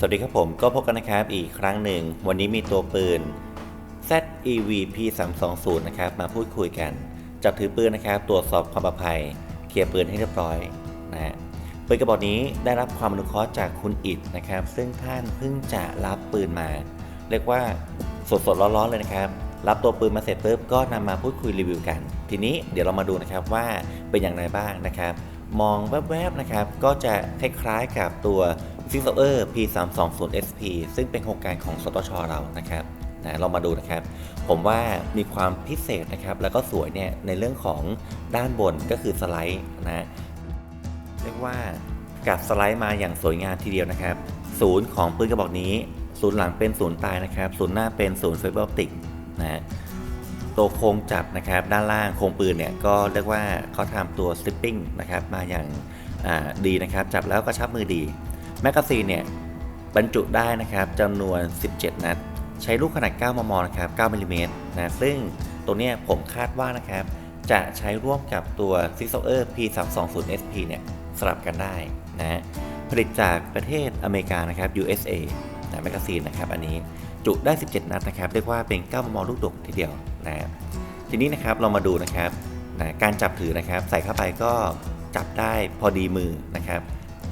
สวัสดีครับผมก็พบกันนะครับอีกครั้งหนึ่ง วันนี้มีตัวปืน ZEV P320 นะครับมาพูดคุยกัน จับถือปืนนะครับตรวจสอบความปลอดภัย เคลียร์ปืนให้เรียบร้อยนะฮะปืนกระบอกนี้ได้รับความอนุเคราะห์จากคุณอิดนะครับ ซึ่งท่านเพิ่งจะรับปืนมา เรียกว่าสดๆร้อนๆเลยนะครับ รับตัวปืนมาเสร็จปุ๊บก็นำมาพูดคุยรีวิวกัน ทีนี้เดี๋ยวเรามาดูนะครับว่าเป็นอย่างไรบ้างนะครับ มองแวบๆนะครับ ก็จะคล้ายๆกับตัว f i x e r P320 SP ซึ่งเป็นโครงการของสตชเรานะครับนะเรามาดูนะครับ ผมว่ามีความพิเศษนะครับ แล้วก็สวยเนี่ยในเรื่องของด้านบนก็คือสไลด์นะเรียกว่ากับสไลด์มาอย่างสวยงามทีเดียวนะครับ ศูนย์ของปืนกระบอกนี้ ศูนย์หลังเป็นศูนย์ตายนะครับ ศูนย์หน้าเป็นศูนย์ไฟเบอร์ออปติกนะฮะตัวโครงจับนะครับ ด้านล่างโครงปืนเนี่ยก็เรียกว่าเขาทำตัวสลิปปิ้งนะครับมาอย่างดีนะครับ จับแล้วก็ชับมือดี แมกกาซีนเนี่ยบรรจุได้นะครับจำนวน 17 นัด ใช้ลูกขนาด 9 มม นะครับ 9มิลลิเมตรนะซึ่งตัวเนี้ยผมคาดว่านะครับ จะใช้ร่วมกับตัว s i x e r P320 SP เนี่ยสลับกันได้นะผลิตจากประเทศอเมริกานะครับ USA นะแมกกาซีนนะครับอันนี้จุได้ 17 นัดนะครับเรียกว่าเป็น 9 มม ลูกดกทีเดียวนะทีนี้นะครับเรามาดูนะครับนะการจับถือนะครับ ใส่เข้าไปก็จับได้พอดีมือนะครับ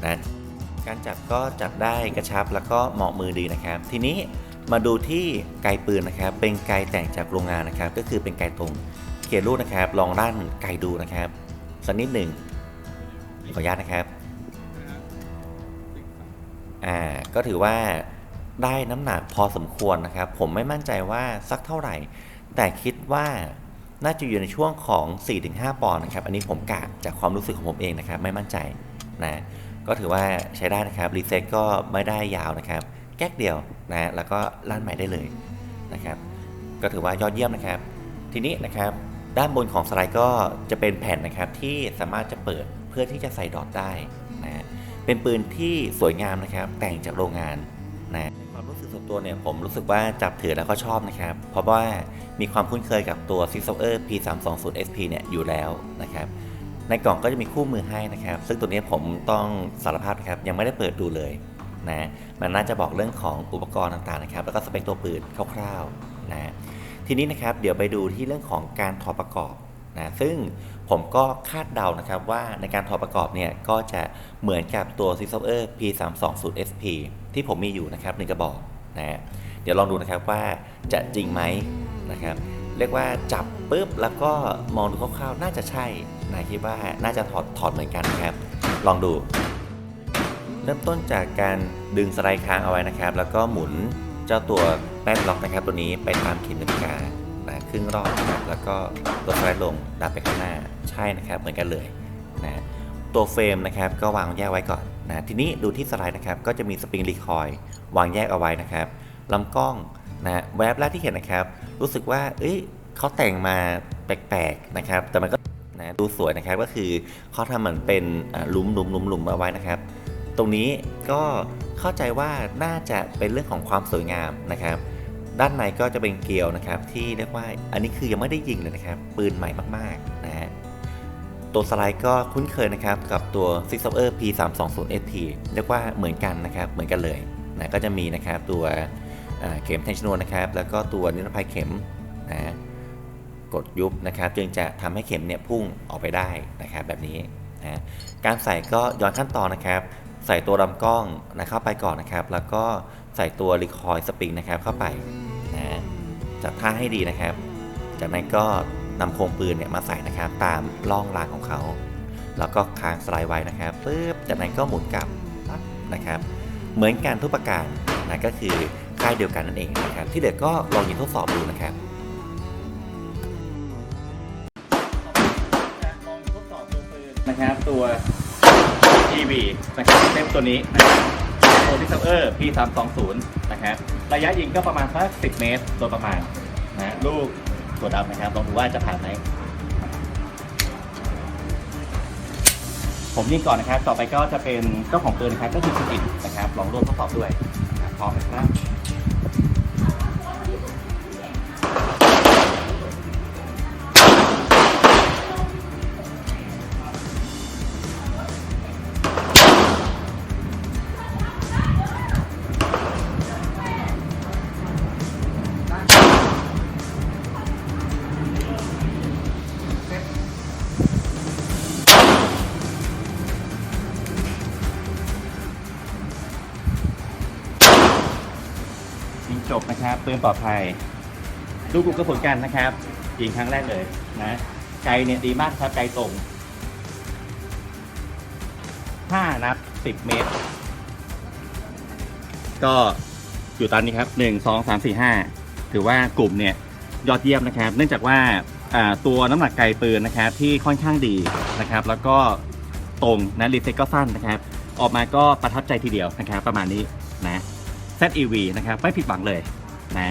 นะ การจับก็จับได้กระชับแล้วก็เหมาะมือดีนะครับ ทีนี้มาดูที่ไกปืนนะครับ เป็นไกแต่งจากโรงงานนะครับ ก็คือเป็นไกตรงเขียนรูปนะครับ ลองด้านไกดูนะครับสักนิดหนึ่งขออนุญาตนะครับอ่าก็ถือว่าได้น้ำหนักพอสมควรนะครับ ผมไม่มั่นใจว่าสักเท่าไหร่ แต่คิดว่าน่าจะอยู่ในช่วงของ 4-5 ปอนด์นะครับ อันนี้ผมกะจากความรู้สึกของผมเองนะครับ ไม่มั่นใจนะ ก็ถือว่าใช้ได้นะครับรีเซ็ตก็ไม่ได้ยาวนะครับ แก๊กเดียวนะแล้วก็ลั่นใหม่ได้เลยนะครับ ก็ถือว่ายอดเยี่ยมนะครับ ทีนี้นะครับด้านบนของสไลด์ก็จะเป็นแผ่นนะครับที่สามารถจะเปิดเพื่อที่จะใส่ดอทได้นะเป็นปืนที่สวยงามนะครับแต่งจากโรงงานนะความรู้สึกส่วนตัวเนี่ยผมรู้สึกว่าจับถือแล้วก็ชอบนะครับ เพราะว่ามีความคุ้นเคยกับตัว s i x e r P320 SP เนี่ยอยู่แล้วนะครับ ในกล่องก็จะมีคู่มือให้นะครับ ซึ่งตัวนี้ผมต้องสารภาพนะครับยังไม่ได้เปิดดูเลยนะมันน่าจะบอกเรื่องของอุปกรณ์ต่างๆนะครับ แล้วก็สเปคตัวปืนคร่าวๆนะทีนี้นะครับเดี๋ยวไปดูที่เรื่องของการถอดประกอบนะซึ่งผมก็คาดเดานะครับว่าในการถอดประกอบเนี่ยก็จะเหมือนกับตัว s i x e r P320 SP ที่ผมมีอยู่นะครับหนึ่งกระบอกนะเดี๋ยวลองดูนะครับว่าจะจริงไหมนะครับ เรียกว่าจับปุ๊บแล้วก็มองดูคร่าวๆน่าจะใช่ นะคิดว่าน่าจะถอดถอดเหมือนกันนะครับ ลองดู เริ่มต้นจากการดึงสไลด์ค้างเอาไว้นะครับ แล้วก็หมุนเจ้าตัวแป้นล็อกนะครับ ตัวนี้ไปตามเข็มนาฬิกานะครึ่งรอบนะครับแล้วก็ตัวสไลด์ลงดับไปข้างหน้าใช่นะครับเหมือนกันเลยนะตัวเฟรมนะครับก็วางแยกไว้ก่อนนะทีนี้ดูที่สไลด์นะครับก็จะมีสปริงรีคอยล์วางแยกเอาไว้นะครับลำกล้องนะแวบแรกที่เห็นนะครับ รู้สึกว่าเอ้ยเขาแต่งมาแปลกๆนะครับ แต่มันก็ นะดูสวยนะครับก็คือเขาทำเหมือนเป็นลุมลุมลุมลุมเอาไว้นะครับ ตรงนี้ก็เข้าใจว่าน่าจะเป็นเรื่องของความสวยงามนะครับ ด้านในก็จะเป็นเกลียวนะครับ ที่เรียกว่าอันนี้คือยังไม่ได้ยิงเลยนะครับ ปืนใหม่มากๆนะฮะตัวสไลด์ก็คุ้นเคยนะครับกับตัว Six of e r P320 SP เรียกว่าเหมือนกันนะครับเหมือนกันเลยนะก็จะมีนะครับตัวเข็มแทงชนวนนะครับ แล้วก็ตัวนิรภัยเข็มนะฮะ กดยุบนะครับ จึงจะทำให้เข็มเนี่ยพุ่งออกไปได้นะครับแบบนี้นะการใส่ก็ย้อนขั้นตอนนะครับ ใส่ตัวลำกล้องนะเข้าไปก่อนนะครับ แล้วก็ใส่ตัวรีคอยสปริงนะครับเข้าไปนะจัดท่าให้ดีนะครับ จากนั้นก็นำโครงปืนเนี่ยมาใส่นะครับ ตามร่องรางของเขา แล้วก็ค้างสไลด์ไว้นะครับปึ๊บจากนั้นก็หมุนกลับนะครับ เหมือนกันทุกประการนะก็คือค่ายเดียวกันนั่นเองนะครับ ที่เหลือก็ลองยิงทดสอบดูนะครับ นะครับ ตัว EV นะครับเต็มตัวนี้นะครับตัวที่ซัมเออร์ P320 นะครับระยะยิงก็ประมาณสัก 10 เมตรโดยประมาณนะลูกตัวดำนะครับลองดูว่าจะผ่านไหมผมยิงก่อนนะครับ ต่อไปก็จะเป็นเจ้าของปืนนะครับก็คือคุณอินนะครับ ลองร่วมทดสอบด้วยนะครับพร้อมนะครับ นะครับปืนปลอดภัย ดูกลุ่มกระสุนกันนะครับยิงครั้งแรกเลยนะไกลเนี่ยดีมากครับไกลตรง5นัด10เมตร ก็อยู่ตอนนี้ครับ1 2 3 4 5ถือว่ากลุ่มเนี่ยยอดเยี่ยมนะครับ เนื่องจากว่าอ่าตัวน้ำหนักไกลปืนนะครับ ที่ค่อนข้างดีนะครับ แล้วก็ตรงนะรีเซ็ตก็สั้นนะครับ ออกมาก็ประทับใจทีเดียวนะครับ ประมาณนี้นะ ZEV นะครับ ไม่ผิดหวังเลย นะ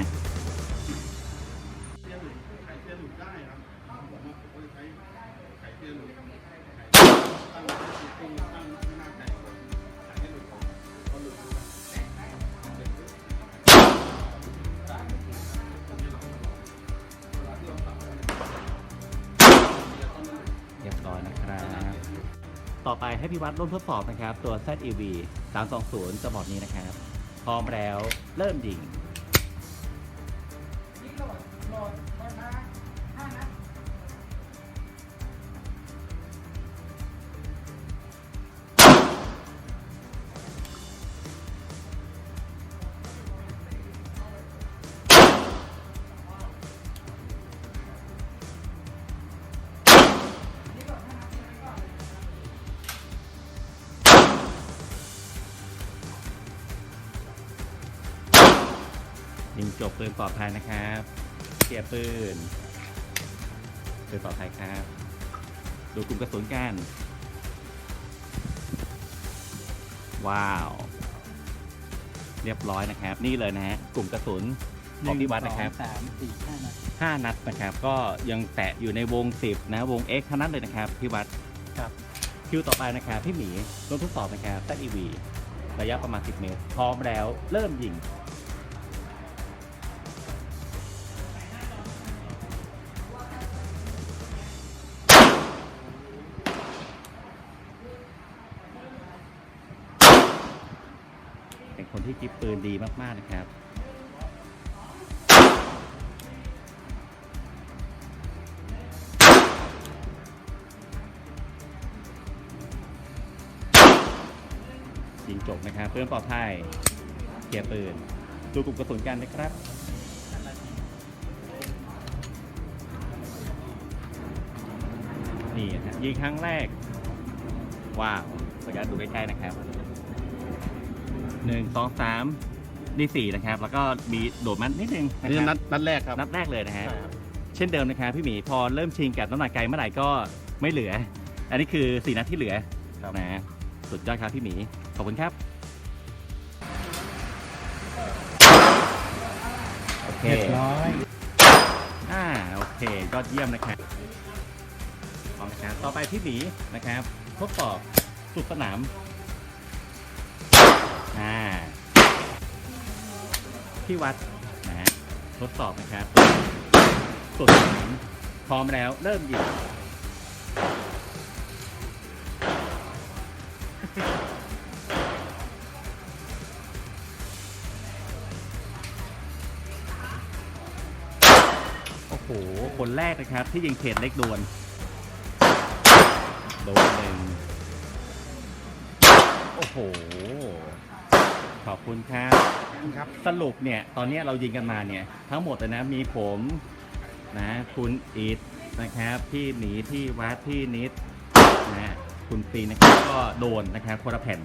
เรียบร้อยนะครับ ต่อไปให้พี่วัดร่วมทดสอบนะครับ ตัว ZEV 320กระบอกนี้นะครับ พร้อมแล้วเริ่มยิง ยิงจบปืนปลอดภัยนะครับเกียร์ปืนปืนปลอดภัยครับ ดูกลุ่มกระสุนกัน ว้าว เรียบร้อยนะครับ นี่เลยนะฮะกลุ่มกระสุนของพี่วัดนะครับสามสี่ห้านัด5นัดนะครับ ก็ยังแตะอยู่ในวง10นะวง X เท่านั้นเลยนะครับพี่วัดครับคิวต่อไปนะครับพี่หมีร่วมทดสอบนะครับ ZEV ระยะประมาณ 10 เมตร พร้อมแล้วเริ่มยิง คนที่กิฟปืนดีมาก ๆ นะครับ ยิงจบนะครับปืนปลอดภัยเกียร์ปืน ดูกลุ่มกระสุนกันนะครับนี่นะฮะยิงครั้งแรก ว้าวขออนุญาตดูใกล้ๆนะครับ หนึ่งสองสามดีสี่นะครับ แล้วก็มีโดดมันนิดนึงอันนะนี้คนัรัดบนัดแรกครับนัดแรกเลยนะฮะ ใช่ครับ เช่นเดิมนะครับพี่หมีพอเริ่มชิงกับน้ำหนักไกลเมื่อไหร่ก็ไม่เหลือ อันนี้คือสี่นัดที่เหลือครับ นะสุดยอดครับพี่หมี ขอบคุณครับ โอเคเรียบร้อยอ่าโอเคยอดเยี่ยมนะครับพร้อมนะครับต่อไปพี่หมีนะครับทดสอบสุดสนาม พี่วัดนะฮะทดสอบนะครับสดสนพร้อมแล้วเริ่มยิงโอ้โห คนแรกนะครับ ที่ยิงเขตเล็กโดน โดนหนึ่งโอ้โห ขอบคุณครับครับ สรุปเนี่ย ตอนเนี้ยเรายิงกันมาเนี่ย ทั้งหมดเลยนะ มีผมนะ คุณอีทนะครับ พี่หนีพี่วัดพี่นิดนะคุณปีนะครับก็โดนนะครับคนละแผ่น